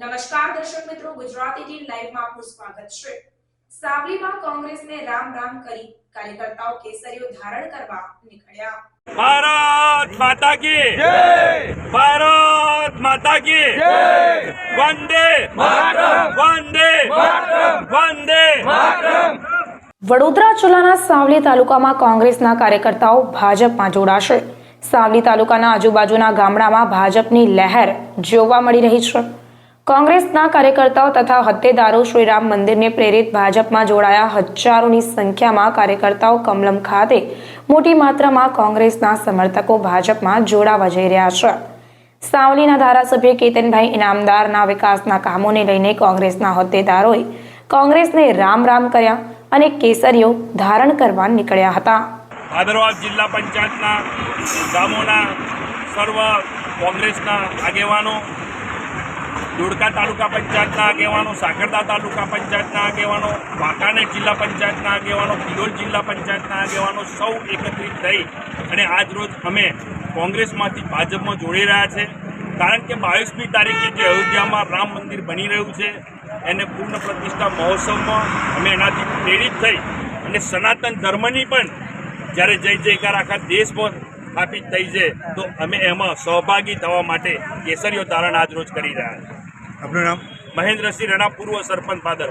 નમસ્કાર દર્શક મિત્રો ગુજરાતી ટીવી લાઈવમાં આપનું સ્વાગત છે. સાવલીમાં કોંગ્રેસને રામ રામ કરી કાર્યકર્તાઓ કેસરીઓ ધારણ કરવા નીકળ્યા. ભારત માતા કી ભારત માતા કી વંદે વંદે વંદે વડોદરા જિલ્લાના સાવલી તાલુકામાં કોંગ્રેસના કાર્યકર્તાઓ ભાજપમાં જોડાશે. સાવલી તાલુકાના આજુબાજુના ગામડામાં ભાજપની લહેર જોવા મળી રહી છે. કોંગ્રેસના કાર્યકર્તાઓ તથા હત્તેદારો શ્રીરામ મંદિરને પ્રેરિત ભાજપમાં જોડાયા. હજારોની સંખ્યામાં કાર્યકર્તાઓ કમલમ ખાતે મોટી માત્રામાં કોંગ્રેસના સમર્થકો ભાજપમાં જોડાવા જઈ રહ્યા છે. સાવલીના ધારાસભ્ય કેતનભાઈ ઇનામદારના વિકાસના કામોને લઈને કોંગ્રેસના હોદ્દેદારોએ કોંગ્રેસને રામ રામ કર્યા અને કેસરીઓ ધારણ કરવા નીકળ્યા હતા. ભાદરવા જિલ્લા પંચાયતના ગામોના સર્વ કોંગ્રેસના આગેવાનો ધોળકા તાલુકા પંચાયતના આગેવાનો, સાગરદા તાલુકા પંચાયતના આગેવાનો, વાંકાનેર જિલ્લા પંચાયતના આગેવાનો કિલોલ જિલ્લા પંચાયતના આગેવાનો સૌ એકત્રિત થઈ અને આજ રોજ અમે કોંગ્રેસમાંથી ભાજપમાં જોડી રહ્યા છે. કારણ કે બાવીસમી તારીખે જે અયોધ્યામાં રામ મંદિર બની રહ્યું છે, એને પૂર્ણ પ્રતિષ્ઠા મહોત્સવમાં અમે એનાથી પ્રેરિત થઈ અને સનાતન ધર્મની પણ જ્યારે જય જયકાર આખા દેશમાં સ્થાપિત થઈ છે, તો અમે એમાં સહભાગી થવા માટે કેસરીઓ ધારણ આજ રોજ કરી રહ્યા છે આપનું નામ? મહેન્દ્રસિંહ રણા પૂર્વ સરપંચ પાદર